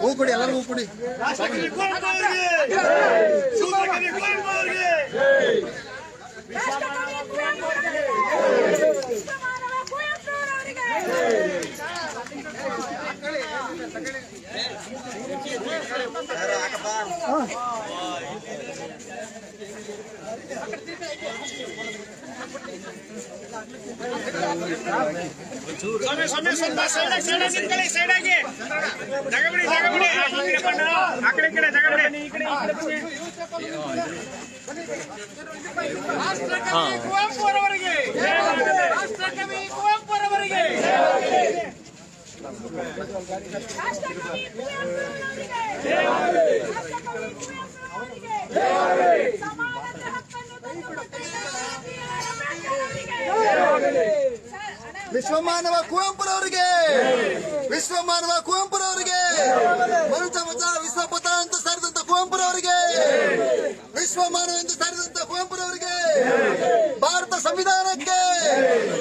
ಹೂ ಕೊಡಿ ಎಲ್ಲರಿಗೂ ಹೂ ಕೊಡಿ ರಾಷ್ಟ್ರಕವಿ ಕುವೆಂಪುರವರಿಗೆ ವಿಶ್ವಮಾನವ ಕುವೆಂಪುರವರಿಗೆ ಸ್ವಾಮಿ ಸ್ವಾಮಿ ಸ್ವಲ್ಪ ಸೈಡ್ ಸೈಡ್ ನಿಂತ್ಕೊಳ್ಳಿ ಸೈಡ್ ಆಗಿ ಜಾಗ ಬಿಡಿ ಜಾಗ ಬಿಡಿ ಆ ಕಡೆ ಬಣ್ಣ ಆ ಕಡೆ ಈ ಕಡೆ ಜಾಗ ಬಿಡಿ ಈ ಕಡೆ ಈ ಕಡೆ ಬನ್ನಿ ರಾಷ್ಟ್ರಕವಿ ಕುವೆಂಪುರವರಿಗೆ ರಾಷ್ಟ್ರಕವಿ ಕುವೆಂಪುರವರಿಗೆ ವಿಶ್ವಮಾನವ ಕುವೆಂಪುರವರಿಗೆ! ವಿಶ್ವಮಾನವ ಕುವೆಂಪುರವರಿಗೆ! ಮನುಜ ಮತ ವಿಶ್ವಪಥ ಅಂತ ಸಾರಿದಂತ ಕುವೆಂಪುರವರಿಗೆ! ವಿಶ್ವಮಾನವ ಎಂದು ಸಾರಿದಂತ ಕುವೆಂಪುರವರಿಗೆ! ಭಾರತ ಸಂವಿಧಾನಕ್ಕೆ!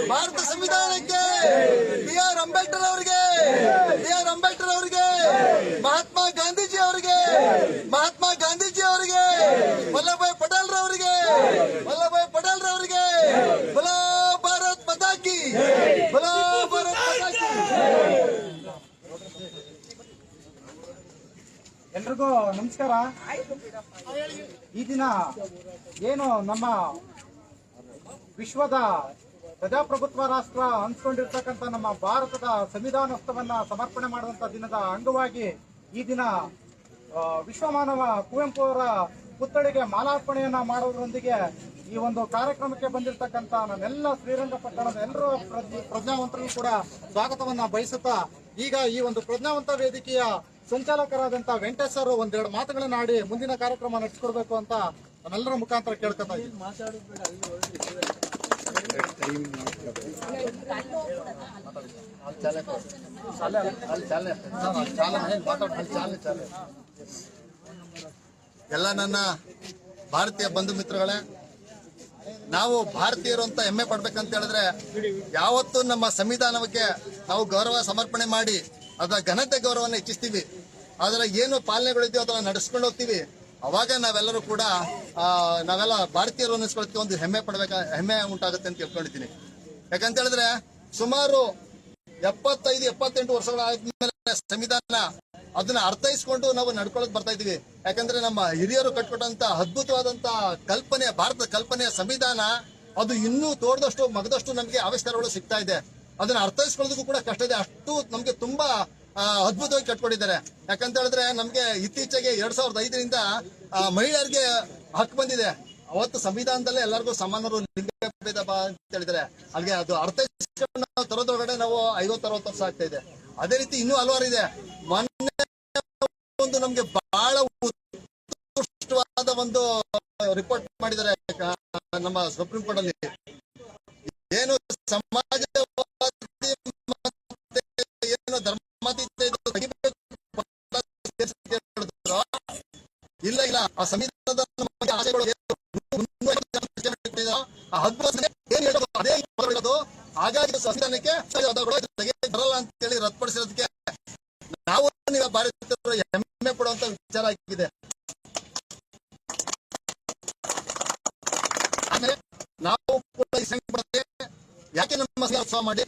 ಭಾರತ ಸಂವಿಧಾನಕ್ಕೆ! ಬಿ ಆರ್ ಅಂಬೇಡ್ಕರ್ ಅವರಿಗೆ. ಬಿ ಆರ್ ಅಂಬೇಡ್ಕರ್ ಅವರಿಗೆ. ಮಹಾತ್ಮ ಗಾಂಧೀಜಿ ಅವರಿಗೆ. ಮಹಾತ್ಮ ಗಾಂಧೀಜಿ ಅವರಿಗೆ. ವಲ್ಲಭಾಯ್ ಪಟೇಲ್ ರವರಿಗೆ. ವಲ್ಲಭಾಯ್ ಪಟೇಲ್ ರವರಿಗೆ. ಬಲೋ ಭಾರತ್ ಮತಾಕಿ ಬಲೋ ಭಾರತ್ ಮತಾಕಿ ಎಲ್ರಿಗೂ ನಮಸ್ಕಾರ. ಈ ದಿನ ಏನು ನಮ್ಮ ವಿಶ್ವದ ಪ್ರಜಾಪ್ರಭುತ್ವ ರಾಷ್ಟ್ರ ಹಂಚ್ಕೊಂಡಿರ್ತಕ್ಕಂಥ ನಮ್ಮ ಭಾರತದ ಸಂವಿಧಾನೋತ್ಸವನ್ನ ಸಮರ್ಪಣೆ ಮಾಡುವಂತ ದಿನದ ಅಂಗವಾಗಿ ಈ ದಿನ ವಿಶ್ವಮಾನವ ಕುವೆಂಪು ಅವರ ಪುತ್ಥಳಿಗೆ ಮಾಲಾರ್ಪಣೆಯನ್ನ ಮಾಡೋದ್ರೊಂದಿಗೆ ಈ ಒಂದು ಕಾರ್ಯಕ್ರಮಕ್ಕೆ ಬಂದಿರತಕ್ಕಂತ ನನ್ನೆಲ್ಲ ಶ್ರೀರಂಗಪಟ್ಟಣದ ಎಲ್ಲರೂ ಪ್ರಜ್ಞ- ಪ್ರಜ್ಞಾವಂತರಿಗೂ ಕೂಡ ಸ್ವಾಗತವನ್ನ ಬಯಸುತ್ತಾ, ಈಗ ಈ ಒಂದು ಪ್ರಜ್ಞಾವಂತ ವೇದಿಕೆಯ ಸಂಚಾಲಕರಾದಂತ ವೆಂಕಟೇಶ್ ಅವರು ಒಂದೆರಡು ಮಾತುಗಳನ್ನ ಆಡಿ ಮುಂದಿನ ಕಾರ್ಯಕ್ರಮ ನಡೆಸಿಕೊಡ್ಬೇಕು ಅಂತ ನಮ್ಮೆಲ್ಲರ ಮುಖಾಂತರ ಕೇಳ್ಕೊತಾ ಎಲ್ಲ ನನ್ನ ಭಾರತೀಯ ಬಂಧು ಮಿತ್ರಗಳೇ, ನಾವು ಭಾರತೀಯರು ಅಂತ ಹೆಮ್ಮೆ ಪಡ್ಬೇಕಂತ ಹೇಳಿದ್ರೆ ಯಾವತ್ತೂ ನಮ್ಮ ಸಂವಿಧಾನಕ್ಕೆ ನಾವು ಗೌರವ ಸಮರ್ಪಣೆ ಮಾಡಿ, ಅದರ ಘನತೆ ಗೌರವನ ಹೆಚ್ಚಿಸ್ತೀವಿ. ಅದರ ಏನು ಪಾಲನೆಗಳಿದೆಯೋ ಅದನ್ನ ನಡೆಸ್ಕೊಂಡು ಹೋಗ್ತೀವಿ. ಅವಾಗ ನಾವೆಲ್ಲರೂ ಕೂಡ ನಾವೆಲ್ಲ ಭಾರತೀಯರು ಅನ್ನಿಸ್ಕೊಳಕ್ಕೆ ಒಂದು ಹೆಮ್ಮೆ ಪಡ್ಬೇಕ, ಹೆಮ್ಮೆ ಉಂಟಾಗುತ್ತೆ ಅಂತ ತಿಳ್ಕೊಂಡಿದ್ದೀನಿ. ಯಾಕಂತ ಹೇಳಿದ್ರೆ ಸುಮಾರು ಎಪ್ಪತ್ತೈದು, ಎಪ್ಪತ್ತೆಂಟು ವರ್ಷಗಳಾದ್ಮೇಲೆ ಸಂವಿಧಾನ ಅದನ್ನ ಅರ್ಥೈಸ್ಕೊಂಡು ನಾವು ನಡ್ಕೊಳಕ್ ಬರ್ತಾ ಇದೀವಿ ಯಾಕಂದ್ರೆ ನಮ್ಮ ಹಿರಿಯರು ಕಟ್ಕೊಟ್ಟಂತ ಅದ್ಭುತವಾದಂತ ಕಲ್ಪನೆ, ಭಾರತದ ಕಲ್ಪನೆಯ ಸಂವಿಧಾನ ಅದು ಇನ್ನೂ ತೋರ್ದಷ್ಟು ಮಗದಷ್ಟು ನಮಗೆ ಆವಿಷ್ಕಾರಗಳು ಸಿಗ್ತಾ ಇದೆ. ಅದನ್ನ ಅರ್ಥೈಸ್ಕೊಳ್ಳೋದಕ್ಕೂ ಕೂಡ ಕಷ್ಟ ಇದೆ. ಅಷ್ಟು ನಮ್ಗೆ ತುಂಬಾ ಅದ್ಭುತವಾಗಿ ಕಟ್ಕೊಂಡಿದ್ದಾರೆ ಯಾಕಂತ ಹೇಳಿದ್ರೆ ನಮ್ಗೆ ಇತ್ತೀಚೆಗೆ ಎರಡ್ ಸಾವಿರದ ಐದರಿಂದ ಮಹಿಳೆಯರಿಗೆ ಹಕ್ಕು ಬಂದಿದೆ. ಅವತ್ತು ಸಂವಿಧಾನದಲ್ಲೇ ಎಲ್ಲರಿಗೂ ಸಮಾನರು ಲಿಂಗ ಭೇದ ಅಂತ ಹೇಳಿದ್ರೆ ಅಲ್ಲಿಗೆ ಅದು ಅರ್ಥ ತರೋದ್ರೊಳಗಡೆ ನಾವು ಐವತ್ತು, ಅರವತ್ತು ವರ್ಷ ಆಗ್ತಾ ಇದೆ. ಅದೇ ರೀತಿ ಇನ್ನೂ ಹಲವಾರು ಇದೆ. ಮೊನ್ನೆ ಒಂದು ನಮ್ಗೆ ಬಹಳ ಉತ್ಕೃಷ್ಟವಾದ ಒಂದು ರಿಪೋರ್ಟ್ ಮಾಡಿದ್ದಾರೆ ನಮ್ಮ ಸುಪ್ರೀಂ ಕೋರ್ಟ್ ಅಲ್ಲಿ. ಏನು ಸಮಾಜ ಏನು ಹೇಳಿದ್ರು. ಇಲ್ಲ ಇಲ್ಲ. ಆ ಸಂವಿಧಾನದ ಹಾಗಾಗಿ ಸಂವಿಧಾನಕ್ಕೆ ಬರಲ್ಲ ಅಂತ ಹೇಳಿ ರದ್ದುಪಡಿಸಿರೋದಕ್ಕೆ ನಾವು ಹೆಮ್ಮೆ ಪಡುವಂತ ವಿಚಾರ ಆಗಿದೆ. ನಾವು ಯಾಕೆ ನಮ್ಮ ಮಾಡಿ?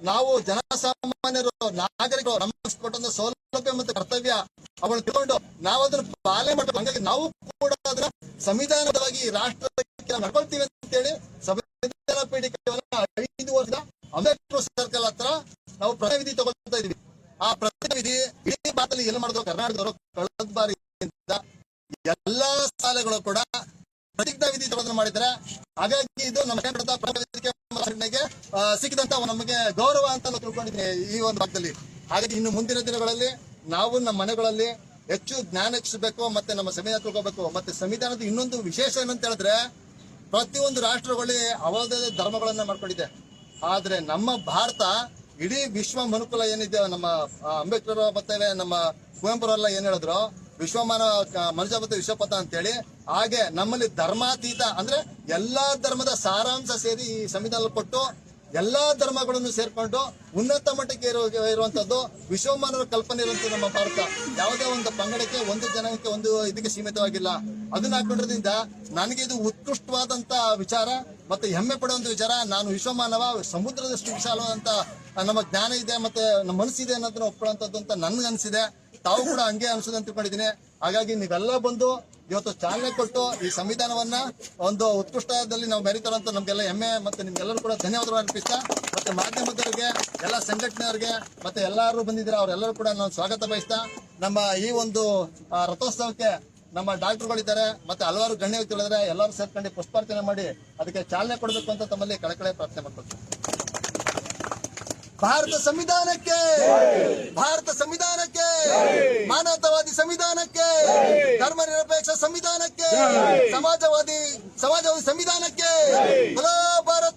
ನಾವು ಜನಸಾಮಾನ್ಯರು, ನಾಗರಿಕರು ನಮ್ಮ ಸೌಲಭ್ಯ ಮತ್ತು ಕರ್ತವ್ಯ ಅವಳು ತಿಳ್ಕೊಂಡು ನಾವು ಅದನ್ನು ಪಾಲನೆ ಮಾಡಬೇಕು. ಹಂಗಾಗಿ ನಾವು ಕೂಡ ಅದನ್ನ ಸಂವಿಧಾನದವಾಗಿ ರಾಷ್ಟ್ರಕ್ಕೆ ನಡ್ಕೊಳ್ತೀವಿ ಅಂತ ಹೇಳಿ ಸಂವಿಧಾನ ಪೀಠಿಕೆಯನ್ನ ಐದು ವರ್ಷದ ಅಂಬೇಡ್ಕರ್ ಸರ್ಕಲ್ ಹತ್ರ ನಾವು ಪ್ರತಿನಿಧಿ ತಗೊಳ್ತಾ ಇದೀವಿ ಆ ಪ್ರತಿನಿಧಿ ಇಡೀ ಭಾರತದಲ್ಲಿ ಎಲ್ಲಿ ಮಾಡಿದ್ರು ಕರ್ನಾಟಕದವರು ಕಳೆದ ಬಾರಿ ಎಲ್ಲಾ ಶಾಲೆಗಳು ಕೂಡ ಪ್ರತಿಜ್ಞಾ ವಿಧಿ ತಗೊಳ್ಳೋದನ್ನ ಮಾಡಿದ್ರೆ, ಹಾಗಾಗಿ ಇದು ನಮ್ಮ ಸಿಕ್ಕಿದಂತ ನಮಗೆ ಗೌರವ ಅಂತ ತಿಳ್ಕೊಂಡಿದ್ದೀನಿ ಈ ಒಂದು ಭಾಗದಲ್ಲಿ. ಹಾಗಾಗಿ ಇನ್ನು ಮುಂದಿನ ದಿನಗಳಲ್ಲಿ ನಾವು ನಮ್ಮ ಮನೆಗಳಲ್ಲಿ ಹೆಚ್ಚು ಜ್ಞಾನ ಹೆಚ್ಚಿಸಬೇಕು, ಮತ್ತೆ ನಮ್ಮ ಸಂವಿಧಾನ ತಿಳ್ಕೋಬೇಕು ಮತ್ತೆ ಸಂವಿಧಾನದ ಇನ್ನೊಂದು ವಿಶೇಷ ಏನಂತ ಹೇಳಿದ್ರೆ, ಪ್ರತಿಯೊಂದು ರಾಷ್ಟ್ರಗಳಲ್ಲಿ ಅವರದೇ ಧರ್ಮಗಳನ್ನ ಮಾಡ್ಕೊಂಡಿದೆ. ಆದ್ರೆ ನಮ್ಮ ಭಾರತ ಇಡೀ ವಿಶ್ವ ಮನುಕುಲ ಏನಿದೆ, ನಮ್ಮ ಅಂಬೇಡ್ಕರ್ ಮತ್ತೆ ನಮ್ಮ ಕುವೆಂಪುರೆಲ್ಲ ಏನ್ ಹೇಳಿದ್ರು, ವಿಶ್ವಮಾನ ಮನುಷ್ಯ ಮತ್ತು ವಿಶ್ವಪಥ ಅಂತೇಳಿ ಹಾಗೆ ನಮ್ಮಲ್ಲಿ ಧರ್ಮಾತೀತ ಅಂದ್ರೆ ಎಲ್ಲಾ ಧರ್ಮದ ಸಾರಾಂಶ ಸೇರಿ ಈ ಸಂವಿಧಾನ ಕೊಟ್ಟು ಎಲ್ಲಾ ಧರ್ಮಗಳನ್ನು ಸೇರ್ಕೊಂಡು ಉನ್ನತ ಮಟ್ಟಕ್ಕೆ ಇರೋ ಇರುವಂತದ್ದು ವಿಶ್ವಮಾನರ ಕಲ್ಪನೆ ಇರುವಂತ ನಮ್ಮ ಭಾರತ. ಯಾವುದೇ ಒಂದು ಪಂಗಡಕ್ಕೆ, ಒಂದು ಜನಕ್ಕೆ ಒಂದು ಇದಕ್ಕೆ ಸೀಮಿತವಾಗಿಲ್ಲ. ಅದನ್ನ ಹಾಕೊಂಡಿರೋದ್ರಿಂದ ನನಗೆ ಇದು ಉತ್ಕೃಷ್ಟವಾದಂತ ವಿಚಾರ ಮತ್ತೆ ಹೆಮ್ಮೆ ಪಡುವಂತ ವಿಚಾರ. ನಾನು ವಿಶ್ವಮಾನವ, ಸಮುದ್ರದಷ್ಟು ವಿಶಾಲವಾದಂತ ನಮ್ಮ ಜ್ಞಾನ ಇದೆ ಮತ್ತೆ ನಮ್ಮ ಮನಸ್ಸಿದೆ ಅನ್ನೋದನ್ನ ಒಪ್ಕೊಳ್ಳುವಂಥದ್ದು ಅಂತ ನನ್ಗೆ ಅನ್ಸಿದೆ ತಾವು ಕೂಡ ಹಂಗೆ ತಿಳ್ಕೊಂಡಿದ್ದೀನಿ. ಹಾಗಾಗಿ ನೀವೆಲ್ಲ ಬಂದು ಇವತ್ತು ಚಾಲನೆ ಕೊಟ್ಟು ಈ ಸಂವಿಧಾನವನ್ನ ಒಂದು ಉತ್ಕೃಷ್ಟದಲ್ಲಿ ನಾವು ಮೆರಿತಾರಂತ ನಮ್ಗೆಲ್ಲ ಹೆಮ್ಮೆ ಮತ್ತೆ ನಿಮ್ಗೆಲ್ಲರೂ ಕೂಡ ಧನ್ಯವಾದಗಳು ಅರ್ಪಿಸ್ತಾ, ಮತ್ತೆ ಮಾಧ್ಯಮದವರಿಗೆ, ಎಲ್ಲ ಸಂಘಟನೆಯವರಿಗೆ, ಮತ್ತೆ ಎಲ್ಲರೂ ಬಂದಿದ್ದೀರಾ, ಅವರೆಲ್ಲರೂ ಕೂಡ ನಾನು ಸ್ವಾಗತ ಬಯಸ್ತಾ, ನಮ್ಮ ಈ ಒಂದು ರಥೋತ್ಸವಕ್ಕೆ ನಮ್ಮ ಡಾಕ್ಟರ್ಗಳಿದ್ದಾರೆ, ಮತ್ತೆ ಹಲವಾರು ಗಣ್ಯ ವ್ಯಕ್ತಿಗಳಿದ್ದಾರೆ, ಎಲ್ಲರೂ ಸೇರ್ಕೊಂಡು ಪುಷ್ಪಾರ್ಚನೆ ಮಾಡಿ ಅದಕ್ಕೆ ಚಾಲನೆ ಕೊಡಬೇಕು ಅಂತ ತಮ್ಮಲ್ಲಿ ಕಳಕಳೆ ಪ್ರಾರ್ಥನೆ ಮಾಡ್ಕೊಳ್ತೀನಿ. ಭಾರತ ಸಂವಿಧಾನಕ್ಕೆ ಭಾರತ ಸಂವಿಧಾನಕ್ಕೆ ಮಾನವತಾವಾದಿ ಸಂವಿಧಾನಕ್ಕೆ ಧರ್ಮ ನಿರಪೇಕ್ಷ ಸಂವಿಧಾನಕ್ಕೆ ಸಮಾಜವಾದಿ ಸಮಾಜವಾದಿ ಸಂವಿಧಾನಕ್ಕೆ ಬಲೋ ಭಾರತ್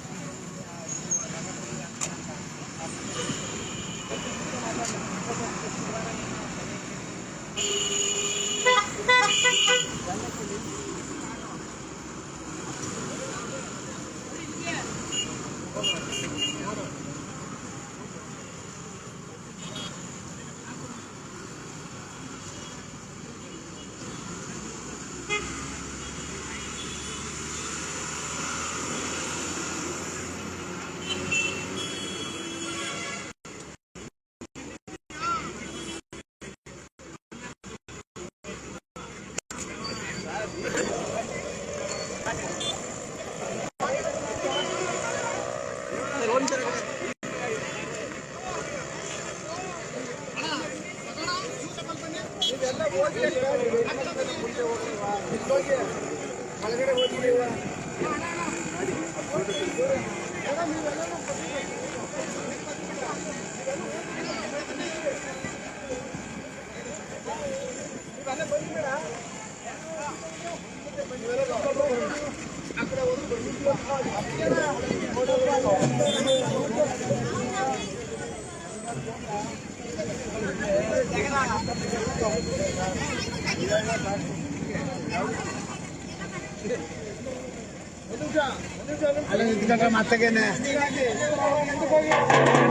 ¡Vamos! ¡Vamos! ¡Vamos!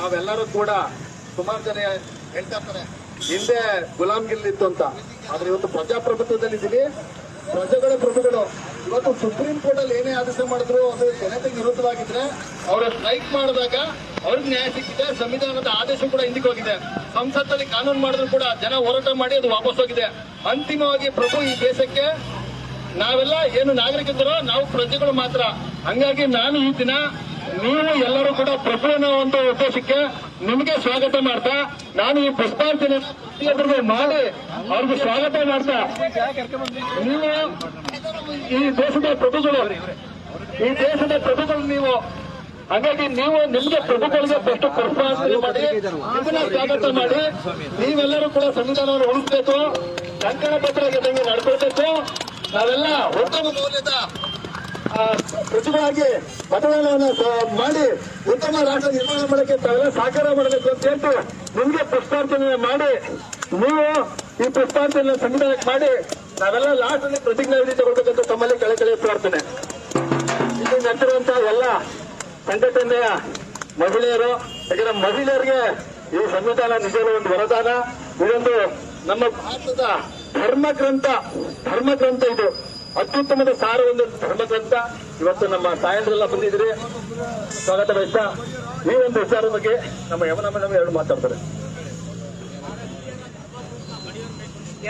ನಾವೆಲ್ಲರೂ ಕೂಡ ಸುಮಾರು ಜನ ಹೇಳ್ತಾ ಇರ್ತಾರೆ. ಹಿಂದೆ ಗುಲಾಮ್ಗಿಲ್ಲಿತ್ತು ಅಂತ. ಆದ್ರೆ ಇವತ್ತು ಪ್ರಜಾಪ್ರಭುತ್ವದಲ್ಲಿದ್ದೀವಿ ಪ್ರಜೆಗಳ ಪ್ರಭುಗಳು. ಇವತ್ತು ಸುಪ್ರೀಂ ಕೋರ್ಟ್ ಅಲ್ಲಿ ಏನೇ ಆದೇಶ ಮಾಡಿದ್ರು ಅದು ಜನತೆಗೆ ವಿರುದ್ಧವಾಗಿದ್ರೆ ಅವರ ಸ್ಟ್ರೈಕ್ ಮಾಡಿದಾಗ ಅವ್ರಿಗೆ ನ್ಯಾಯ ಸಿಕ್ಕಿದೆ, ಸಂವಿಧಾನದ ಆದೇಶ ಕೂಡ ಹಿಂದಕ್ಕೆ ಹೋಗಿದೆ. ಸಂಸತ್ತಲ್ಲಿ ಕಾನೂನು ಮಾಡಿದ್ರು ಕೂಡ ಜನ ಹೋರಾಟ ಮಾಡಿ ಅದು ವಾಪಸ್ ಹೋಗಿದೆ. ಅಂತಿಮವಾಗಿ ಪ್ರಭು ಈ ದೇಶಕ್ಕೆ ನಾವೆಲ್ಲ ಏನು ನಾಗರಿಕರು, ನಾವು ಪ್ರಜೆಗಳು ಮಾತ್ರ. ಹಂಗಾಗಿ ನಾನು ಈ ದಿನ ನೀವು ಎಲ್ಲರೂ ಕೂಡ ಪ್ರಭುವಿನ ಒಂದು ಉದ್ದೇಶಕ್ಕೆ ನಿಮಗೆ ಸ್ವಾಗತ ಮಾಡ್ತಾ, ನಾನು ಈ ಪುಷ್ಪಾರ್ಚನೆ ಮಾಡಿ ಅವ್ರಿಗೆ ಸ್ವಾಗತ ಮಾಡ್ತಾ. ನೀವು ಈ ದೇಶದ ಪ್ರಭುಗಳು, ಈ ದೇಶದ ಪ್ರಭುಗಳು ನೀವು. ಹಾಗಾಗಿ ನೀವು ನಿಮ್ಗೆ ಪ್ರಭುಗಳಿಗೆ ಬೆಸ್ಟ್ ಪುಷ್ಪಾರ್ಚನೆ ಮಾಡಿ ನಿಮ್ಮನ್ನ ಸ್ವಾಗತ ಮಾಡಿ. ನೀವೆಲ್ಲರೂ ಕೂಡ ಸಂವಿಧಾನವನ್ನು ಉಳಿಸಬೇಕು, ಕಂಕಣ ಪತ್ರ ಜೊತೆಗೆ ನಡ್ಕೊಳ್ಬೇಕು. ನಾವೆಲ್ಲ ಉತ್ತಮ ಮೌಲ್ಯದ ಪ್ರತಿಭೆಯಾಗಿ ಮತದಾನವನ್ನು ಮಾಡಿ ಉತ್ತಮ ರಾಷ್ಟ್ರ ನಿರ್ಮಾಣ ಮಾಡಕ್ಕೆ ತಾವೆಲ್ಲ ಸಹಕಾರ ಮಾಡಬೇಕು ಅಂತ ಹೇಳ್ತು ನಿಮಗೆ ಪ್ರಸ್ತಾವನೆ ಮಾಡಿ, ನೀವು ಈ ಪುಷ್ಪಾಂಜಲಿ ಸಂವಿಧಾನಕ್ಕೆ ಮಾಡಿ, ನಾವೆಲ್ಲ ಲಾಸ್ಟ್ ಅಲ್ಲಿ ಪ್ರತಿಜ್ಞಾ ವಿಧಿ ತಗೊಳ್ಬೇಕಂತ ತಮ್ಮಲ್ಲಿ ಕಳಕಳಿ ಪ್ರಾರ್ಥನೆ. ಇಲ್ಲಿ ನಡೆದಿರುವಂತಹ ಎಲ್ಲ ಸಂಘಟನೆಯ ಮಹಿಳೆಯರು, ಯಾಕಂದ್ರೆ ಮಹಿಳೆಯರಿಗೆ ಈ ಸಂವಿಧಾನ ನಿಜವಾದ ಒಂದು ವರದಾನ. ಇದೊಂದು ನಮ್ಮ ಭಾರತದ ಧರ್ಮ ಗ್ರಂಥ ಧರ್ಮ ಗ್ರಂಥ ಇದು. ಅತ್ಯುತ್ತಮದ ಸಾರ ಒಂದು ಧರ್ಮಗ್ರಂಥ. ಇವತ್ತು ನಮ್ಮ ತಾಯಂದ್ರೆಲ್ಲ ಬಂದಿದ್ರಿ ಸ್ವಾಗತ ಬಯಸ್ತಾ ಈ ಒಂದು ವಿಚಾರದ ಬಗ್ಗೆ ನಮ್ಮ ಯಮನ ಮೇಡಮ್ ಎರಡು ಮಾತಾಡ್ತಾರೆ.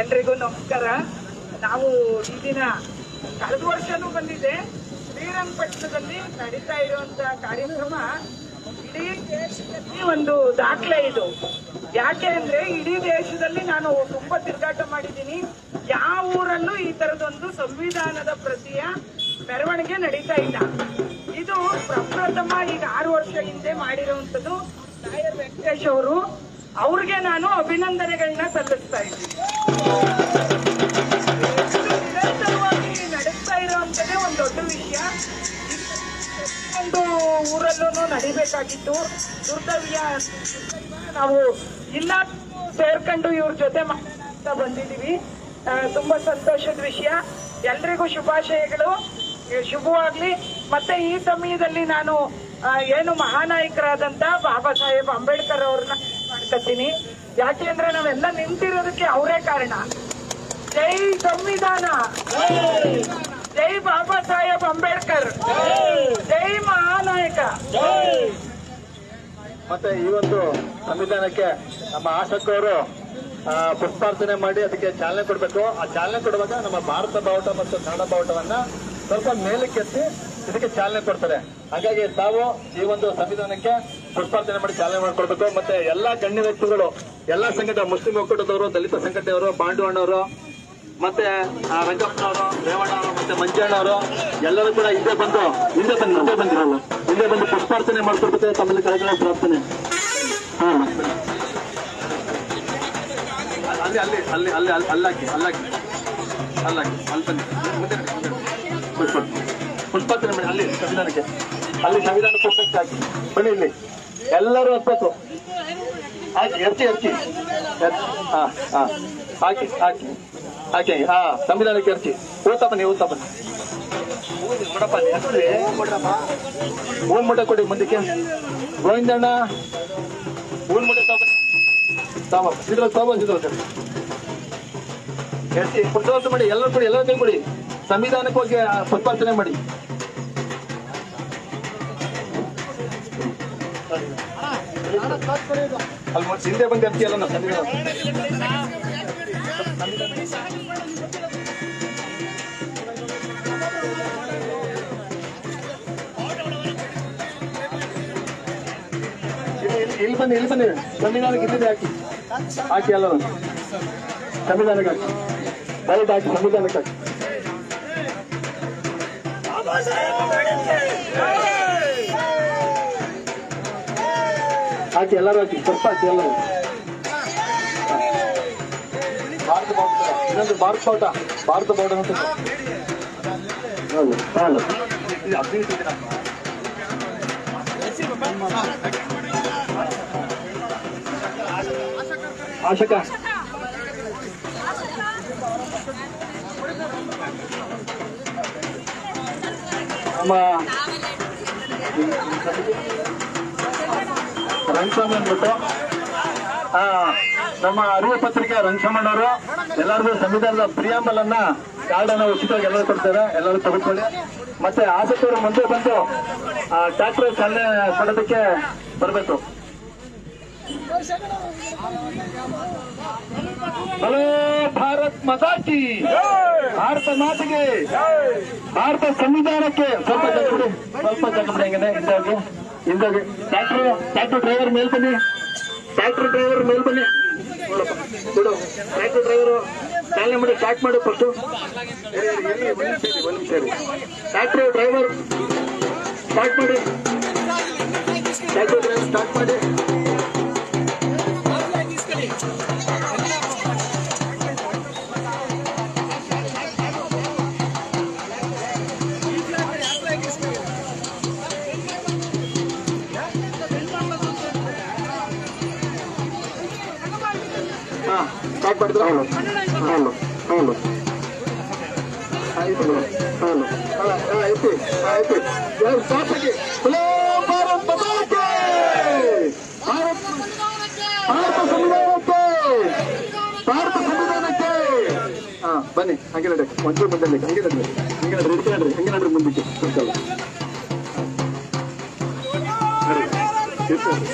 ಎಲ್ರಿಗೂ ನಮಸ್ಕಾರ. ನಾವು ಈ ದಿನ ಕಳೆದ ವರ್ಷನೂ ಬಂದಿದೆ. ಶ್ರೀರಂಗಪಟ್ಟಣದಲ್ಲಿ ನಡೀತಾ ಇರುವಂತ ಕಾರ್ಯಕ್ರಮ ಇಡೀ ದೇಶದಲ್ಲಿ ಒಂದು ದಾಖಲೆ ಇದು. ಯಾಕೆ ಅಂದ್ರೆ ಇಡೀ ದೇಶದಲ್ಲಿ ನಾನು ತುಂಬಾ ತಿರುಗಾಟ ಮಾಡಿದ್ದೀನಿ. ಯಾವ ಊರಲ್ಲೂ ಈ ತರದೊಂದು ಸಂವಿಧಾನದ ಪ್ರತಿಯ ಮೆರವಣಿಗೆ ನಡೀತಾ ಇಲ್ಲ. ಇದು ಪ್ರಪ್ರಥಮ ಈಗ ಆರು ವರ್ಷ ಹಿಂದೆ ಮಾಡಿರುವಂತದ್ದು ನಾಯರ್ ವೆಂಕಟೇಶ್ ಅವರು. ಅವ್ರಿಗೆ ನಾನು ಅಭಿನಂದನೆಗಳನ್ನ ಸಲ್ಲಿಸ್ತಾ ಇದ್ದೀನಿ. ಇದು ನಿರಂತರವಾಗಿ ನಡೆಸ್ತಾ ಇರುವಂತದೇ ಒಂದು ದೊಡ್ಡ ವಿಷಯ. ಊರಲ್ಲೂ ನಡಿಬೇಕಾಗಿತ್ತು. ದುರ್ದವ್ಯ ನಾವು ಇಲ್ಲ ಸೇರ್ಕೊಂಡು ಇವ್ರ ಜೊತೆ ಮಾಡೋಣ ಅಂತ ಬಂದಿದೀವಿ ಆ, ತುಂಬಾ ಸಂತೋಷದ ವಿಷಯ. ಎಲ್ರಿಗೂ ಶುಭಾಶಯಗಳು. ಶುಭವಾಗ್ಲಿ. ಮತ್ತೆ ಈ ಸಮಯದಲ್ಲಿ ನಾನು ಏನು ಮಹಾನಾಯಕರಾದಂತ ಬಾಬಾ ಸಾಹೇಬ್ ಅಂಬೇಡ್ಕರ್ ಅವ್ರನ್ನ ಮಾಡ್ಕೊತೀನಿ ಯಾಕೆಂದ್ರೆ ನಾವೆಲ್ಲ ನಿಂತಿರೋದಕ್ಕೆ ಅವರೇ ಕಾರಣ. ಜೈ ಸಂವಿಧಾನ. ಜೈ ಬಾಬಾ ಸಾಹೇಬ್ ಅಂಬೇಡ್ಕರ್. ಜೈ ಮಹಾನಾಯಕ. ಮತ್ತೆ ಈ ಒಂದು ಸಂವಿಧಾನಕ್ಕೆ ನಮ್ಮ ಆಸಕ್ತರು ಪುಷ್ಪಾರ್ಚನೆ ಮಾಡಿ ಅದಕ್ಕೆ ಚಾಲನೆ ಕೊಡಬೇಕು. ಆ ಚಾಲನೆ ಕೊಡುವಾಗ ನಮ್ಮ ಭಾರತ ಬಾವುಟ ಮತ್ತು ಕನ್ನಡ ಬಾವುಟವನ್ನ ಸ್ವಲ್ಪ ಮೇಲಕ್ಕೆತ್ತಿ ಇದಕ್ಕೆ ಚಾಲನೆ ಕೊಡ್ತಾರೆ. ಹಾಗಾಗಿ ತಾವು ಈ ಒಂದು ಸಂವಿಧಾನಕ್ಕೆ ಪುಷ್ಪಾರ್ಚನೆ ಮಾಡಿ ಚಾಲನೆ ಮಾಡಿಕೊಡ್ಬೇಕು. ಮತ್ತೆ ಎಲ್ಲಾ ಗಣ್ಯ ವ್ಯಕ್ತಿಗಳು, ಎಲ್ಲಾ ಸಂಘಟನೆ, ಮುಸ್ಲಿಂ ಒಕ್ಕೂಟದವರು, ದಲಿತ ಸಂಘಟನೆಯವರು ಪಾಂಡುವಣ್ಣವರು ಮತ್ತೆ ವೆಂಕಪ್ಪನವರು ರೇವಣ್ಣ ರೇವಣ್ಣವರು ಮತ್ತೆ ಮಂಜಣ್ಣವರು ಎಲ್ಲರೂ ಕೂಡ ಹಿಂದೆ ಬಂದು ಹಿಂದೆ ಬಂದು ಹಿಂದೆ ಬಂದಿರಲ್ಲ. ಹಿಂದೆ ಬಂದು ಪುಷ್ಪಾರ್ಚನೆ ಮಾಡ್ಕೊಡ್ಬೇಕು ತಮ್ಮಲ್ಲಿ ಕಳೆದ ಪ್ರಾರ್ಥನೆ. ಹಾ ಅಲ್ಲಿ ಅಲ್ಲಿ ಅಲ್ಲಿ ಅಲ್ಲಿ ಅಲ್ಲಿ, ಅಲ್ಲಾಕಿ ಅಲ್ಲಾಕಿ. ಅಲ್ಲಾಕಿ, ಅಲ್ಲಿ ಬನ್ನಿ. ಮುಂದೆ ಪುಷ್ಪ ಪುಷ್ಪಾರ್ಚನೆ ಅಲ್ಲಿ, ಸಂವಿಧಾನಕ್ಕೆ. ಅಲ್ಲಿ ಸಂವಿಧಾನ ಪುಸ್ತಕಕ್ಕೆ ಹಾಕಿ. ಬನ್ನಿ ಇಲ್ಲಿ. ಎಲ್ಲರೂ ಹತ್ತತ್ತು ಹಾಕಿ ಎರ್ಚಿ ಎರ್ಚಿ. ಹಾ ಹಾ. ಹಾಕಿ ಹಾಕಿ. ಹಾಕಿ, ಹಾ, ಸಂವಿಧಾನಕ್ಕೆ ಎರ್ಚಿ ಓದ್ತಾ ಬನ್ನಿ ಓದ್ತಾ ಬನ್ನಿ. ಎರ್ಚ್ರಿ. ಹೂನ್ ಮುಟ್ಟೆ ಕೊಡಿ, ಮುಂದಕ್ಕೆ. ಗೋವಿಂದಣ್ಣ. ಹೂನ್ ಮುಟ್ಟೆ ತಗೊಂಡು ತಾವ ಇದ್ರ ತಾವ ಇದ್ರ ಎರ್ಚಿ ಪುಸ್ತಕ ಮಾಡಿ ಎಲ್ಲರೂ ಕೊಡಿ ಎಲ್ಲರೂ ಕೊಡಿ ಸಂವಿಧಾನಕ್ಕೆ ಹೋಗಿ ಪ್ರತಿಪಾದನೆ ಮಾಡಿ. ಅಲ್ಲಿ ಹಿಂದೆ ಬಂದು ಎರ್ಚಿ ಎಲ್ಲ ನಾವು ಸಂವಿಧಾನ. ಇಲ್ಲಿ- ಬನ್ನಿ ಇಲ್ಲಿ ಬನ್ನಿ ಸಂವಿಧಾನಕ್ಕೆ ಇಲ್ಲಿದೆ ಹಾಕಿ. ಹಾಕಿ ಎಲ್ಲರೂ. ಸಂವಿಧಾನಕ್ಕೆ ಹಾಕಿ. ದಯವಿಟ್ಟು ಹಾಕಿ ಸಂವಿಧಾನಕ್ಕೆ ಹಾಕಿ. ಹಾಕಿ ಎಲ್ಲರೂ ಹಾಕಿ. ಸ್ವಲ್ಪ ಹಾಕಿ ಎಲ್ಲರೂ. ಭಾರತ ಬಾವುಟ ಇನ್ನೊಂದು ಭಾರತ ಬಾವುಟ ಭಾರತ ಬಾವುಟ ಅಂತ ಹೌದು ಹೌದು. ಆಶಕ. ನಮ್ಮ ರಂಗಸ್ವಾಮಿ ಅಂದ್ಬಿಟ್ಟು ನಮ್ಮ ಅರಿವು ಪತ್ರಿಕೆ ರಂಗಸ್ವಾಮಣ್ಣವರು ಎಲ್ಲರಿಗೂ ಸಂವಿಧಾನದ ಪ್ರಿಯಾಂಬಲ್ ಅನ್ನ ಕಾರ್ಡ್ ಅನ್ನ ಉಚಿತವಾಗಿ ಎಲ್ಲರೂ ಕೊಡ್ತಾರೆ, ಎಲ್ಲರೂ ತೆಗೆದುಕೊಳ್ಳಿ. ಮತ್ತೆ ಆಸಕ್ತರು ಮುಂದೆ ಬಂದು ಟ್ರ್ಯಾಕ್ಟರ್ ಚಾಲನೆ ಕೊಡೋದಕ್ಕೆ ಬರಬೇಕು. ಹಲೋ, ಭಾರತ್ ಮಸಾಕಿ ಭಾರತ ಮಾತಿಗೆ. ಭಾರತ ಸಂವಿಧಾನಕ್ಕೆ. ಸ್ವಲ್ಪ ಜಾಗ ಬಿಡಿ. ಸ್ವಲ್ಪ ಜಾಗ ಬಿಡಿ ಹೆಂಗಿದೆ ಹಿಂದೋಗಿ ಹಿಂದೋಗಿ ಟ್ರ್ಯಾಕ್ಟರ್ ಟ್ರ್ಯಾಕ್ಟರ್ ಡ್ರೈವರ್ ಮೇಲ್ ಬನ್ನಿ. ಡ್ರೈವರ್ ಮೇಲ್ ಬನ್ನಿ. ಬಿಡು. ಟ್ರ್ಯಾಕ್ಟರ್ ಡ್ರೈವರು ಚಾಲನೆ ಮಾಡಿ ಸ್ಟಾರ್ಟ್ ಮಾಡಿ ಫಸ್ಟು. ಟ್ರ್ಯಾಕ್ಟರ್ ಡ್ರೈವರ್, ಸ್ಟಾರ್ಟ್ ಮಾಡಿ. ಟ್ರ್ಯಾಕ್ಟರ್ ಡ್ರೈವರ್ ಸ್ಟಾರ್ಟ್ ಮಾಡಿ. ಹಾ ಸ್ಟಾರ್ಟ್ ಮಾಡಿದ್ರೆ ಹಾಲು ಹಾಲು ಹಾಲು ಆಯ್ತು ಹಾಲು ಹಾ, ಹಾ, ಐತಿ ಹಾ, ಐತಿ ಎರಡು ಸ್ಟಾಪ್ ಹಾಕಿ ಹಲೋ ಭಾರತ್ ಮಾತಾಕ್ಕೆ ಭಾರತ್ ಭಾರತ ಸಂವಿಧಾನಕ್ಕೆ ಭಾರತ ಸಂವಿಧಾನಕ್ಕೆ ಹಾ ಬನ್ನಿ ಹಂಗೆ ನಡ್ರಿ ಒಂಚೂರು ಮುಂದೆ ನಡ್ರಿ, ಹಂಗೆ ನಡ್ರಿ ಹಂಗೆ ನಡ್ರಿ ಇದಕ್ಕೆ ನಡ್ರಿ ಹಂಗೆ ನಡ್ರಿ ಮುಂದಕ್ಕೆ ಸ್ವಲ್ಪ ನಡ್ರಿ, ಇರ್ತೀರಿ.